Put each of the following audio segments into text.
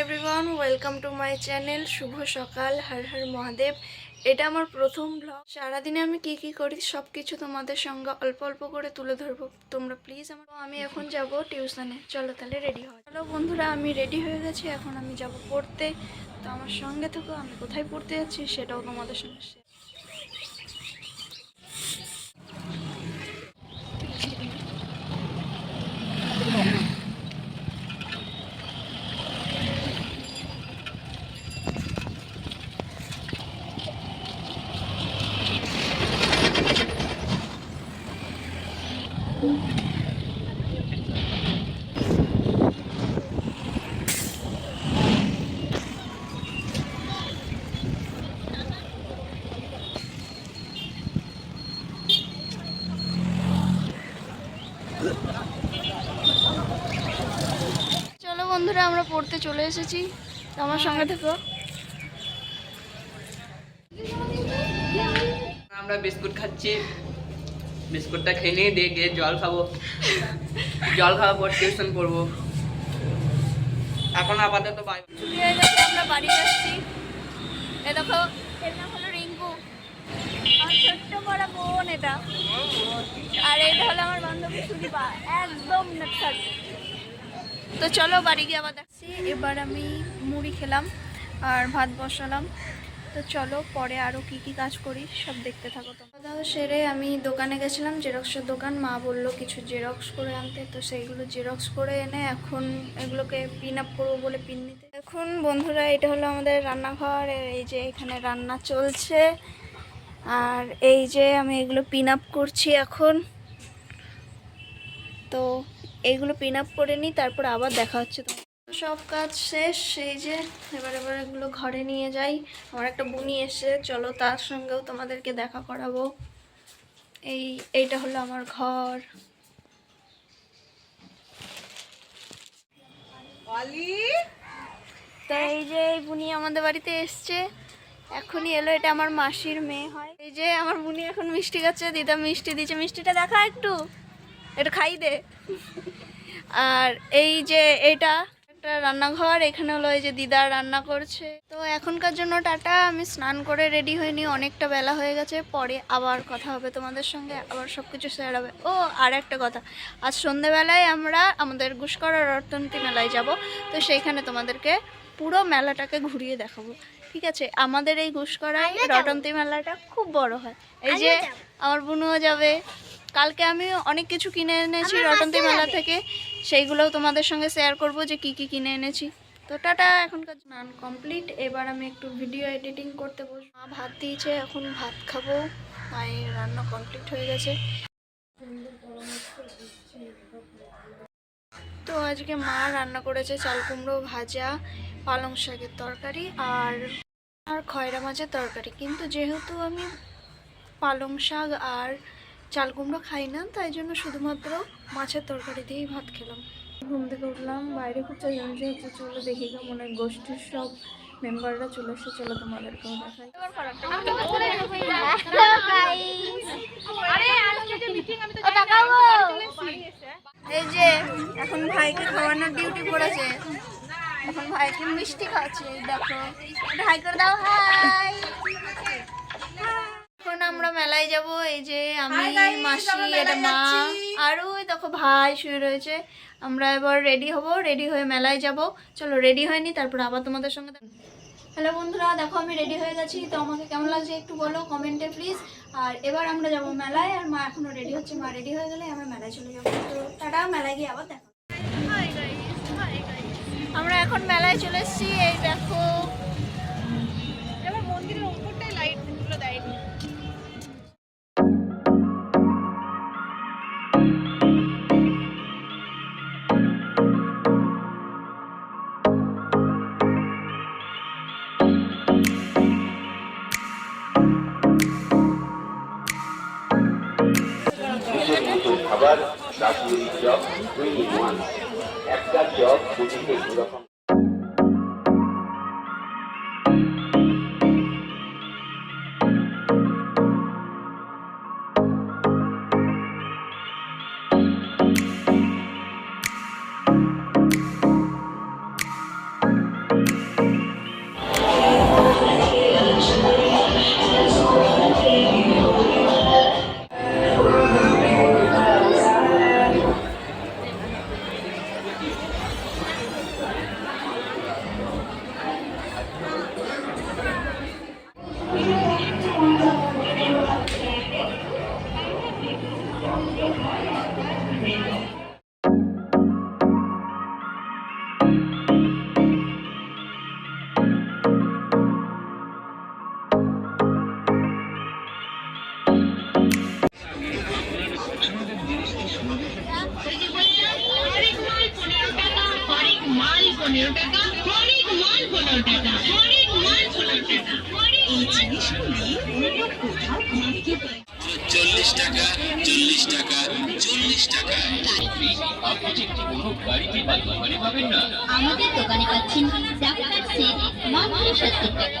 Everyone welcome to my channel শুভ সকাল হর হর মহাদেব এটা আমার প্রথম ব্লগ সারাদিনে আমি কি কি করি সব কিছু তোমাদের সঙ্গে অল্প অল্প করে তুলে ধরবো। তোমরা প্লিজ আমার আমি এখন যাব টিউশনে চলো তাহলে রেডি হয় চলো বন্ধুরা, আমি রেডি হয়ে গেছি। এখন আমি যাব পড়তে। তো আমার সঙ্গে থেকো আমি কোথায় পড়তে যাচ্ছি সেটাও তোমাদের সঙ্গে share চলো বন্ধুরা আমরা পড়তে চলে এসেছি। আমার সঙ্গে থেকো। আমরা বিস্কুট খাচ্ছি। বিস্কুটটা খেয়ে নিয়ে দিয়ে গিয়ে জল খাব। জল খাওয়ার পর টিউশন করব। এখন আপাতত বাই ছুটি হয়ে গেছে আমরা বাড়ি যাচ্ছি। এ দেখো এর নাম হলো রিঙ্কু। আমার ছোট্ট বড় বোন এটা। আর এটা হলো আমার বান্ধবী সুদীপা। একদম নাটখাট তো চলো বাড়ি গিয়ে আবার দেখছি এবার আমি মুড়ি খেলাম আর ভাত বসালাম। তো চলো পরে আরও কি কি কাজ করি, সব দেখতে থাকো তো দাওয়া সেরে আমি দোকানে গেছিলাম, জেরক্সের দোকান। মা বলল কিছু জেরক্স করে আনতে, তো সেইগুলো জেরক্স করে এনে এখন এগুলোকে পিন আপ করব বলে পিন নিতে। এখন বন্ধুরা, এটা হলো আমাদের রান্নাঘর, এই যে এখানে রান্না চলছে। আর এই যে আমি এগুলো পিন আপ করছি এখন। তো এইগুলো পিন আপ করে নিই তারপর আবার দেখা হচ্ছে সব কাজ শেষ সেই যে এবার এবার এগুলো ঘরে নিয়ে যাই। আমার একটা বুনি এসে চলো তার সঙ্গেও তোমাদেরকে দেখা করাবো। এই এইটা হলো আমার ঘর। তো এই যে এই বুনি আমাদের বাড়িতে এসছে। এখনই এলো এটা আমার মাসির মেয়ে হয়। এই যে আমার বুনি এখন মিষ্টি খাচ্ছে দিদা মিষ্টি দিচ্ছে। মিষ্টিটা দেখা একটু। একটু খাই দে। আর এই যে এটা একটা রান্নাঘর এখানে হলো এই যে দিদা রান্না করছে। তো এখনকার জন্য টাটা আমি স্নান করে রেডি হইনি অনেকটা বেলা হয়ে গেছে। পরে আবার কথা হবে তোমাদের সঙ্গে আবার সব কিছু শেয়ার হবে। ও আর একটা কথা আজ সন্ধেবেলায় আমরা আমাদের গুসকরার অর্থনীতি মেলায় যাব। তো সেইখানে তোমাদেরকে পুরো মেলাটাকে ঘুরিয়ে দেখাবো। ঠিক আছে? আমাদের এই গুসকরায় রটন্তি মেলাটা খুব বড় হয়। এই যে আমার বুনুও যাবে। কালকে আমি অনেক কিছু কিনে এনেছি রটন্তি মেলা থেকে। সেইগুলোও তোমাদের সঙ্গে শেয়ার করব যে কি কি কিনে এনেছি। তো টাটা এখনকার স্নান কমপ্লিট এবার আমি একটু ভিডিও এডিটিং করতে বসবো। মা ভাত দিয়েছে এখন ভাত খাব। মায়ের রান্না কমপ্লিট হয়ে গেছে। তো আজকে মা রান্না করেছে চাল কুমড়ো ভাজা পালং শাকের তরকারি আর আর খয়রা মাছের তরকারি। কিন্তু যেহেতু আমি পালং শাক আর চাল কুমড়ো খাই না তাই জন্য শুধুমাত্র মাছের তরকারি দিয়েই ভাত খেলাম। ঘুম থেকে উঠলাম বাইরে খুব চাইছে হচ্ছে চলো দেখি কেমন গোষ্ঠীর সব মেম্বাররা চলে এসে চলো তোমাদেরকেও দেখাই। এই যে এখন ভাইকে খাওয়ানোর ডিউটি পড়েছে। এখন ভাইকে মিষ্টি খাওয়াচ্ছে দেখো। হাই করে দাও হাই। এখন আমরা মেলায় যাব এই যে আমি মাসি এটা মা আর ওই দেখো ভাই শুয়ে রয়েছে। আমরা এবার রেডি হব রেডি হয়ে মেলায় যাব। চলো রেডি হয়নি তারপর আবার তোমাদের সঙ্গে হ্যালো বন্ধুরা দেখো আমি রেডি হয়ে গেছি। তো আমাকে কেমন লাগছে একটু বলো কমেন্টে প্লিজ আর এবার আমরা যাব মেলায় আর মা এখনও রেডি হচ্ছে। মা রেডি হয়ে গেলে আমরা মেলায় চলে যাব। তো টাটা মেলায় গিয়ে আবার দেখো আমরা এখন মেলায় চলে এসেছি। এই দেখো পনেরো টাকা হরেক মাল পনেরো টাকা হরেক মাল পনেরো টাকা চল্লিশ টাকা চল্লিশ টাকা চল্লিশ টাকা আপনি যে কোনো গাড়িতে না আমাদের দোকানে পাচ্ছেন মাত্র সত্তর টাকা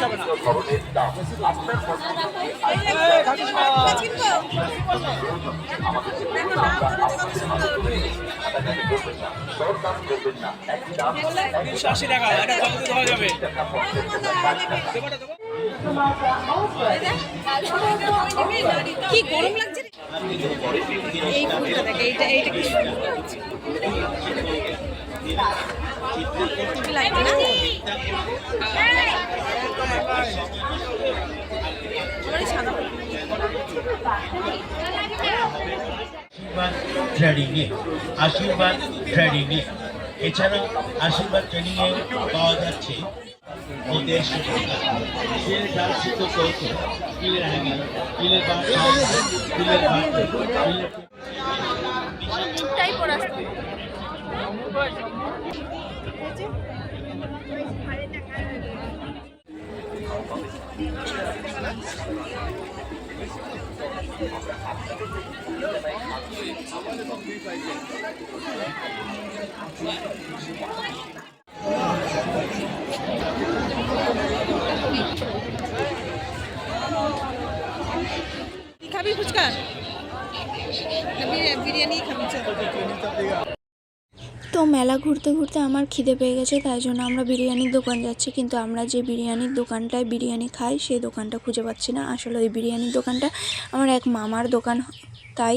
টাকা পঞ্চাশ টাকা কি গরম লাগছে এই ফুলটা দেখ এইটা এইটা কি লাগবে না? ট্রেডিংয়ে আশীর্বাদ ট্রেডিংয়ে এছাড়া আশীর্বাদ ট্রেডিংয়ে পাওয়া যাচ্ছে বাটি স্টিলের খাবি ফুচকা? বিরিয়ানি খাবি তো মেলা ঘুরতে ঘুরতে আমার খিদে পেয়ে গেছে, তাই জন্য আমরা বিরিয়ানির দোকান যাচ্ছি। কিন্তু আমরা যে বিরিয়ানির দোকানটায় বিরিয়ানি খাই সেই দোকানটা খুঁজে পাচ্ছি না। আসলে ওই বিরিয়ানির দোকানটা আমার এক মামার দোকান, তাই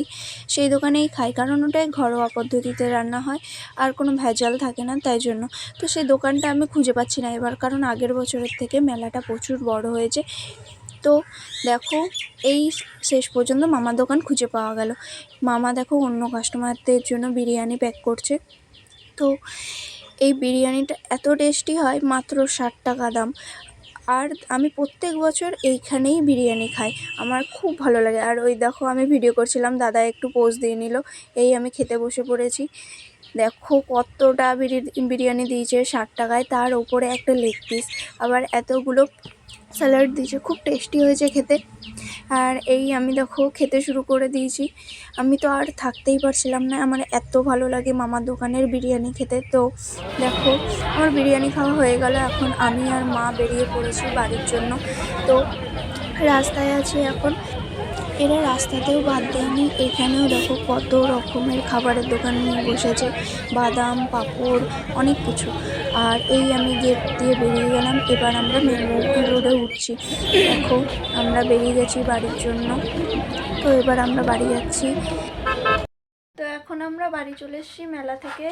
সেই দোকানেই খাই। কারণ ওটাই ঘরোয়া পদ্ধতিতে রান্না হয়, আর কোনো ভেজাল থাকে না, তাই জন্য। তো সেই দোকানটা আমি খুঁজে পাচ্ছি না এবার, কারণ আগের বছরের থেকে মেলাটা প্রচুর বড় হয়েছে। তো দেখো, এই শেষ পর্যন্ত মামার দোকান খুঁজে পাওয়া গেল। মামা দেখো অন্য কাস্টমারদের জন্য বিরিয়ানি প্যাক করছে। তো এই বিরিয়ানিটা এত টেস্টি হয়, মাত্র ষাট টাকা দাম। আর আমি প্রত্যেক বছর এইখানেই বিরিয়ানি খাই। আমার খুব ভালো লাগে। আর ওই দেখো, আমি ভিডিও করছিলাম, দাদা একটু পোজ দিয়ে নিল। এই আমি খেতে বসে পড়েছি। দেখো কতটা বিরি- বিরিয়ানি দিয়েছে ষাট টাকায়। তার ওপরে একটা লেগ পিস আবার এতগুলো স্যালাড দিয়েছে, খুব টেস্টি হয়েছে খেতে। আর এই আমি দেখো খেতে শুরু করে দিয়েছি। আমি তো আর থাকতেই পারছিলাম না, আমার এত ভালো লাগে মামার দোকানের বিরিয়ানি খেতে। তো দেখো, আমার বিরিয়ানি খাওয়া হয়ে গেল, এখন আমি আর মা বেরিয়ে পড়েছি বাড়ির জন্য। তো রাস্তায় আছি এখন। এরা রাস্তাতেও বাদ দেয়নি। এখানেও দেখো কত রকমের খাবারের দোকান নিয়ে বসেছে। বাদাম, পাঁপড়, অনেক কিছু। আর এই আমি গেট দিয়ে বেরিয়ে গেলাম। এবার আমরা মেন রোডে উঠছি। দেখো, আমরা বেরিয়ে গেছি বাড়ির জন্য। তো এবার আমরা বাড়ি যাচ্ছি। তো এখন আমরা বাড়ি চলে এসেছি মেলা থেকে।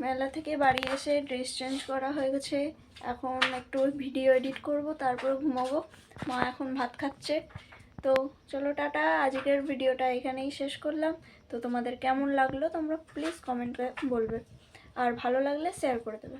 মেলা থেকে বাড়ি এসে ড্রেস চেঞ্জ করা হয়ে গেছে। এখন একটু ভিডিও এডিট করব, তারপর ঘুমাবো। মা এখন ভাত খাচ্ছে। তো চলো টাটা, আজকের ভিডিওটা এখানেই শেষ করলাম। তো তোমাদের কেমন লাগল তোমরা প্লিজ কমেন্টে বলবে। আর ভালো লাগলে শেয়ার করে দেবে।